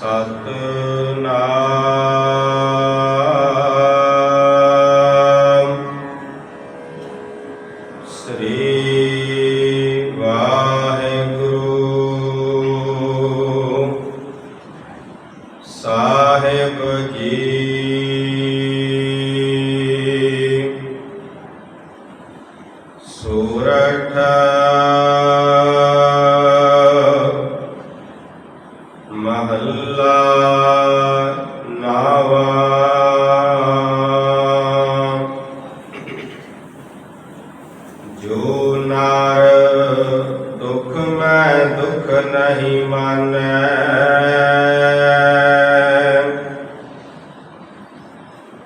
ਸਤਨਾਮ। ਦੁਖ ਮੈਂ ਦੁਖ ਨਹੀਂ ਮਾਨੈ।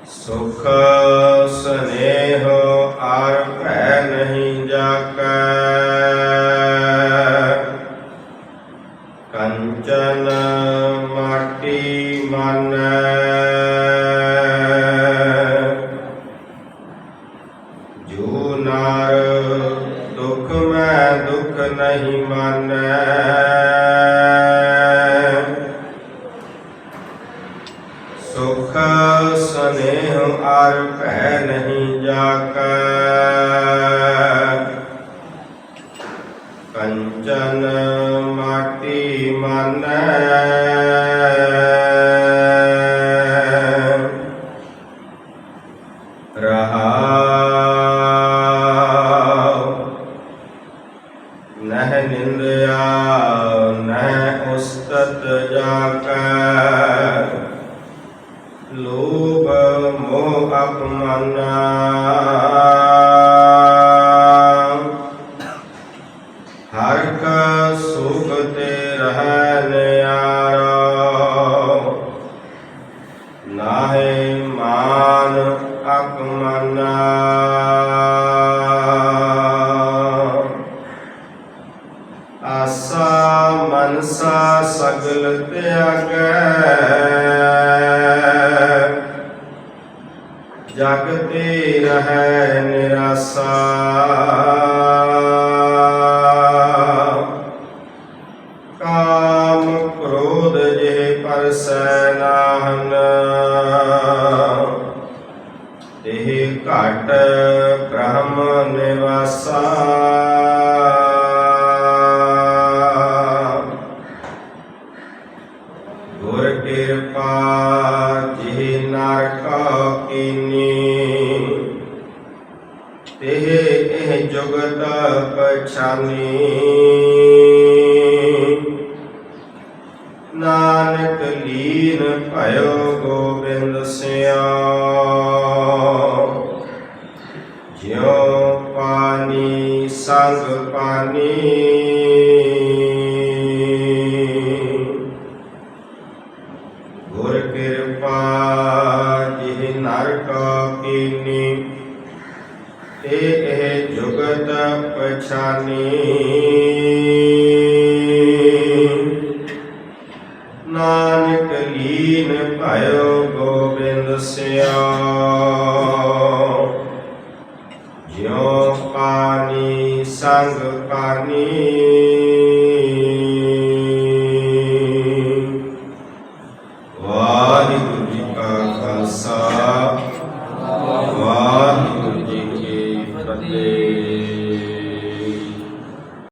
ਸੁਖ ਸਨੇਹ ਨਹੀਂ ਮਾਨੈ। ਸੁਖ ਸਨੇਹ ਆਰ ਭੈ ਨਹੀਂ ਜਾਕੈ। ਕੰਚਨ ਮਾਟੀ ਮਾਨੈ। ਰਹਾਉ ਨਿੰਦਿਆ ਨਹਿ ਉਸਤਤ ਜਾਕੈ ਲੋਭ ਮੋਹ ਅਪਮਾਨਾ। ਹਰ ਕਾ ਸੁਖ ਤੇ ਰਹਿ ਨਿਆਰਾ। ਆਸਾ ਮਨਸਾ ਸਗਲ ਤਿਆਗੈ। ਜਗ ਤੇ ਰਹਿ ਨਿਰਾਸਾ। ਕਾਮ ਕ੍ਰੋਧ ਜੇ ਪਰਸੈ ਨਾਹਨ। ਇਹ ਘਟ ਬ੍ਰਹਮ ਨਿਵਾਸਾ। ਨਰਕ ਕੀਨੀ ਤੇ ਇਹ ਜੁਗਤ ਪਛਾਨੀ। ਨਾਨਕ ਲੀਨ ਭਇਓ ਗੋਬਿੰਦ ਸਿਆ। ਨਰਕ ਕੀਨੀ, ਤੇ ਇਹ ਜੁਗਤ ਪਛਾਨੀ। ਨਾਨਕ ਲੀਨ ਭਇਓ ਗੋਬਿੰਦ ਸਿਆ ਜਿਉ ਪਾਣੀ ਸੰਗ ਪਾਣੀ।